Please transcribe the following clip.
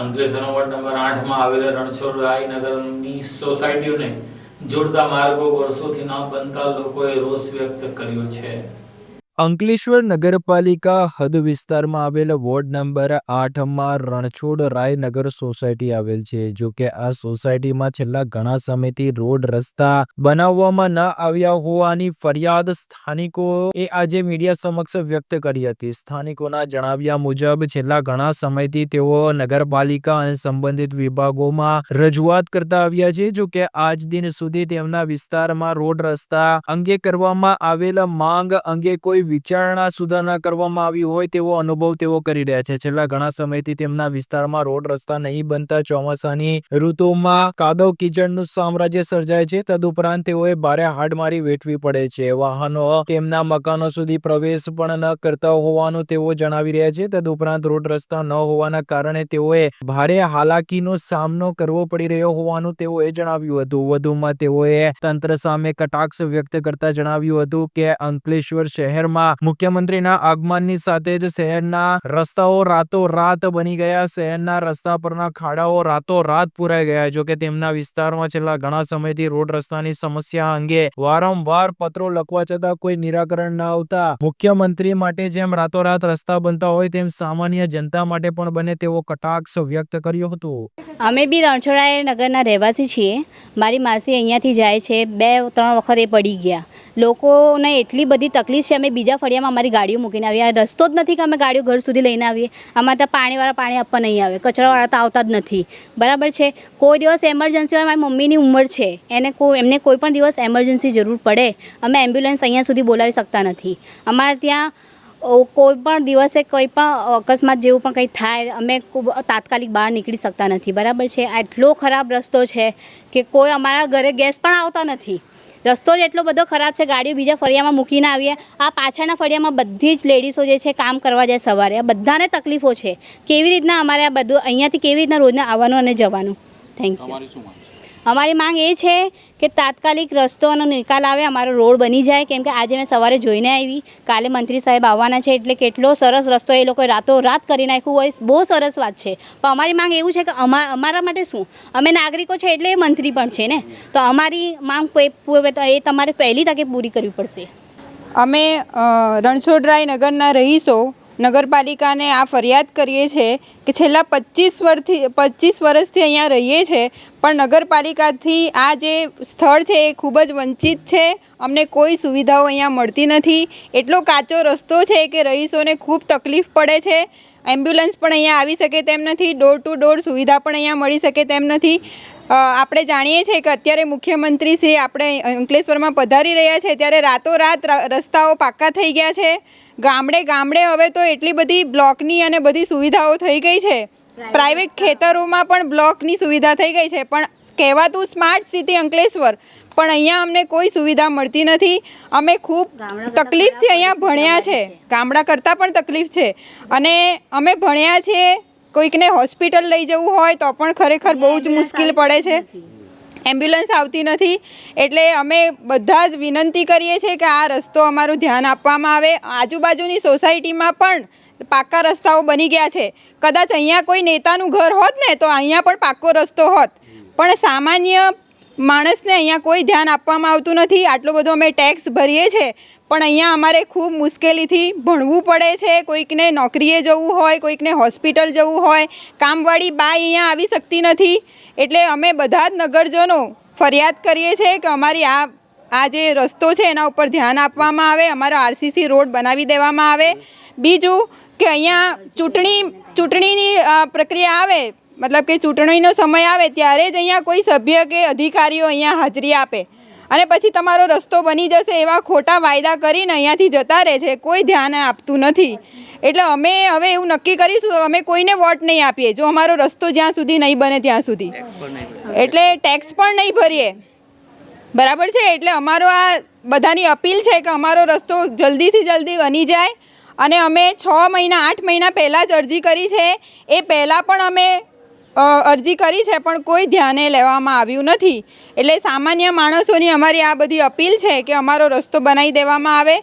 Ankleshwar ward number આઠમાં આવેલા રણછોડ રાયનગરની સોસાયટીઓને જોડતા માર્ગો વર્ષોથી ન બનતા લોકોએ રોષ વ્યક્ત કર્યો છે. અંકલેશ્વર નગરપાલિકા હદ વિસ્તારમાં આવેલ વોર્ડ નંબર આઠમાં રણછોડ રાયનગર સોસાયટી આવેલ છે, જો કે આ સોસાયટીમાં છેલ્લા ઘણા સમયથી રોડ રસ્તા બનાવવામાં ન આવ્યા હોવાની ફરિયાદ સ્થાનિકોએ આજે મીડિયા સમક્ષ વ્યક્ત કરી હતી. સ્થાનિકોના જણાવ્યા મુજબ, છેલ્લા ઘણા સમયથી તેઓ નગરપાલિકા અને સંબંધિત વિભાગોમાં રજૂઆત કરતા આવ્યા છે, જો કે આજ દિન સુધી તેમના વિસ્તારમાં રોડ રસ્તા અંગે કરવામાં આવેલ માંગ અંગે કોઈ વિચારણા સુધારણા કરવામાં આવી હોય તેવો અનુભવ તેઓ કરી રહ્યા છે. છેલ્લા ઘણા સમયથી તેમના વિસ્તારમાં રોડ, રસ્તા નહીં બનતા ચોમાસાની ઋતુમાં કાદવ કીચડનું સામ્રાજ્ય સર્જાય છે. તદુપરાંત તેઓએ ભારે હાડમારી વેઠવી પડે છે. વાહનો તેમના મકાનો સુધી પ્રવેશ પણ ન કરતા હોવાનું તેઓ જણાવી રહ્યા છે. તદુપરાંત રોડ, રસ્તા ન હોવાના કારણે તેઓએ ભારે હાલાકીનો સામનો કરવો પડી રહ્યો હોવાનું તેઓએ જણાવ્યું હતું. વધુમાં તેઓએ તંત્ર સામે કટાક્ષ વ્યક્ત કરતા જણાવ્યું હતું કે અંકલેશ્વર શહેરમાં. મુખ્યમંત્રીના આગમનની સાથે જ શહેરના રસ્તાઓ રાતોરાત બની ગયા. શહેરના રસ્તા પરના ખાડાઓ રાતોરાત પૂરાઈ ગયા. જોકે તેમના વિસ્તારમાં છેલ્લા ઘણા સમયથી રોડ રસ્તાની સમસ્યા અંગે વારંવાર પત્રો લખવા છતાં કોઈ નિરાકરણ ન આવતા. મુખ્યમંત્રી માટે જેમ રાતોરાત રસ્તા બનતા હોય, તેમ સામાન્ય જનતા માટે પણ બને તેવો કટાક્ષ વ્યક્ત કર્યો હતો. અમે બી રણછોડાએ નગરના રહેવાસી છીએ. મારી માસી અહીંયાથી જાય છે. બે, ત્રણ વખત એ પડી ગયા. લોકોને એટલી બધી તકલીફ છે, અમે બીજા ફળિયામાં અમારી ગાડીઓ મૂકીને આવીએ. આ રસ્તો જ નથી કે અમે ગાડીઓ ઘર સુધી લઈને આવીએ. અમારે ત્યાં પાણીવાળા પાણી આપવા નહીં આવે. કચરાવાળા તો આવતા જ નથી. બરાબર છે? કોઈ દિવસ એમરજન્સી હોય, મારી મમ્મીની ઉંમર છે. એને કોઈ, એમને કોઈ પણ દિવસ એમરજન્સી જરૂર પડે. અમે એમ્બ્યુલન્સ અહીંયા સુધી બોલાવી શકતા નથી. અમારે ત્યાં કોઈ પણ દિવસે કોઈ પણ અકસ્માત જેવું પણ કંઈ થાય, અમે તાત્કાલિક બહાર નીકળી શકતા નથી. બરાબર છે? આટલો ખરાબ રસ્તો છે કે કોઈ અમારા ઘરે ગેસ પણ આવતા નથી. રસ્તો જ એટલો બધો ખરાબ છે, ગાડીઓ બીજા ફળિયામાં મૂકીને આવીએ. આ પાછળના ફળિયામાં બધી જ લેડીઝો જે છે, કામ કરવા જાય સવારે. આ બધાને તકલીફો છે. કેવી રીતના અમારે આ બધું, અહીંયાથી કેવી રીતના રોજના આવવાનું અને જવાનું? થેન્ક યુ અમારી માંગ એ છે કે તાત્કાલિક રસ્તોનો નિકાલ આવે, અમારો રોડ બની જાય. કેમ કે આજે મેં સવારે જોઈને આવી, કાલે મંત્રી સાહેબ આવવાના છે, એટલે કેટલો સરસ રસ્તો એ લોકોએ રાતો રાત કરી નાખ્યું હોય, બહુ સરસ વાત છે. પણ અમારી માંગ એવું છે કે અમા, અમારા માટે શું? અમે નાગરિકો છે એટલે એ મંત્રી પણ છે ને? તો અમારી માંગ એ તમારે પહેલી તકે પૂરી કરવી પડશે. અમે રણછોડરાય નગરના રહીશો નગરપાલિકાને આ ફરિયાદ કરીએ છીએ કે છેલ્લા પચીસ વર્ષથી પચીસ વર્ષથી અહીંયા રહીએ છીએ પણ નગરપાલિકાથી આ જે સ્થળ છે એ ખૂબ જ વંચિત છે. અમને કોઈ સુવિધાઓ અહીંયા મળતી નથી. એટલો કાચો રસ્તો છે કે રહીશોને ખૂબ તકલીફ પડે છે. એમ્બ્યુલન્સ પણ અહીંયા આવી શકે તેમ નથી. ડોર ટુ ડોર સુવિધા પણ અહીંયા મળી શકે તેમ નથી. આપણે જાણીએ છીએ કે અત્યારે મુખ્યમંત્રી શ્રી આપણે અંકલેશ્વરમાં પધારી રહ્યા છે ત્યારે રાતોરાત રસ્તાઓ પાક્કા થઈ ગયા છે. ગામડે ગામડે હવે તો એટલી બધી બ્લોકની અને બધી સુવિધાઓ થઈ ગઈ છે. પ્રાઇવેટ ખેતરોમાં પણ બ્લોકની સુવિધા થઈ ગઈ છે પણ કહેવાતું સ્માર્ટ સિટી અંકલેશ્વર પણ અહીંયા અમને કોઈ સુવિધા મળતી નથી. અમે ખૂબ તકલીફથી અહીંયા ભણ્યા છે. ગામડા કરતાં પણ તકલીફ છે. અને અમે ભણ્યા છીએ કોઈકને હોસ્પિટલ લઈ જવું હોય તો પણ ખરેખર બહુ જ મુશ્કેલ પડે છે. એમ્બ્યુલન્સ આવતી નથી. એટલે અમે બધા જ વિનંતી કરીએ છીએ કે આ રસ્તો અમારું ધ્યાન આપવામાં આવે. આજુબાજુની સોસાયટીમાં પણ પાક્કા રસ્તાઓ બની ગયા છે. કદાચ અહીંયા કોઈ નેતાનું ઘર હોત ને તો અહીંયા પણ પાક્કો રસ્તો હોત. પણ સામાન્ય માણસને અહીંયા કોઈ ધ્યાન આપવામાં આવતું નથી. આટલો બધો અમે ટેક્સ ભરીએ છીએ પણ અહીંયા અમારે ખૂબ મુશ્કેલીથી ભણવું પડે છે. કોઈકને નોકરીએ જવું હોય, કોઈકને હોસ્પિટલ જવું હોય. કામવાળી બાઈ અહીંયા આવી શકતી નથી. એટલે અમે બધા જ નગરજનો ફરિયાદ કરીએ છીએ કે અમારી આ આ જે રસ્તો છે એના ઉપર ધ્યાન આપવામાં આવે, અમારો આરસીસી રોડ બનાવી દેવામાં આવે. બીજું કે અહીંયા ચૂંટણી, ચૂંટણીની પ્રક્રિયા આવે મતલબ કે ચૂંટણીનો સમય આવે ત્યારે જ અહીંયા કોઈ સભ્ય કે અધિકારીઓ અહીંયા હાજરી આપે. અને પછી તમારો રસ્તો બની જશે એવા ખોટા વાયદા કરીને અહીંયાથી જતા રહે છે. કોઈ ધ્યાન આપતું નથી. એટલે અમે હવે એવું નક્કી કરીશું અમે કોઈને વોટ નહીં આપીએ. જો અમારો રસ્તો જ્યાં સુધી નહીં બને ત્યાં સુધી. એટલે ટેક્સ પણ નહીં ભરીએ. બરાબર છે? એટલે અમારો આ બધાની અપીલ છે કે અમારો રસ્તો જલ્દીથી જલ્દી બની જાય. અને અમે છ મહિના આઠ મહિના પહેલાં જ અરજી કરી છે. એ પહેલાં પણ અમે અરજી કરી છે, પણ કોઈ ધ્યાને લેવામાં આવ્યું નથી. એટલે સામાન્ય માણસોની અમારી આ બધી અપીલ છે કે અમારો રસ્તો બનાવી દેવામાં આવે.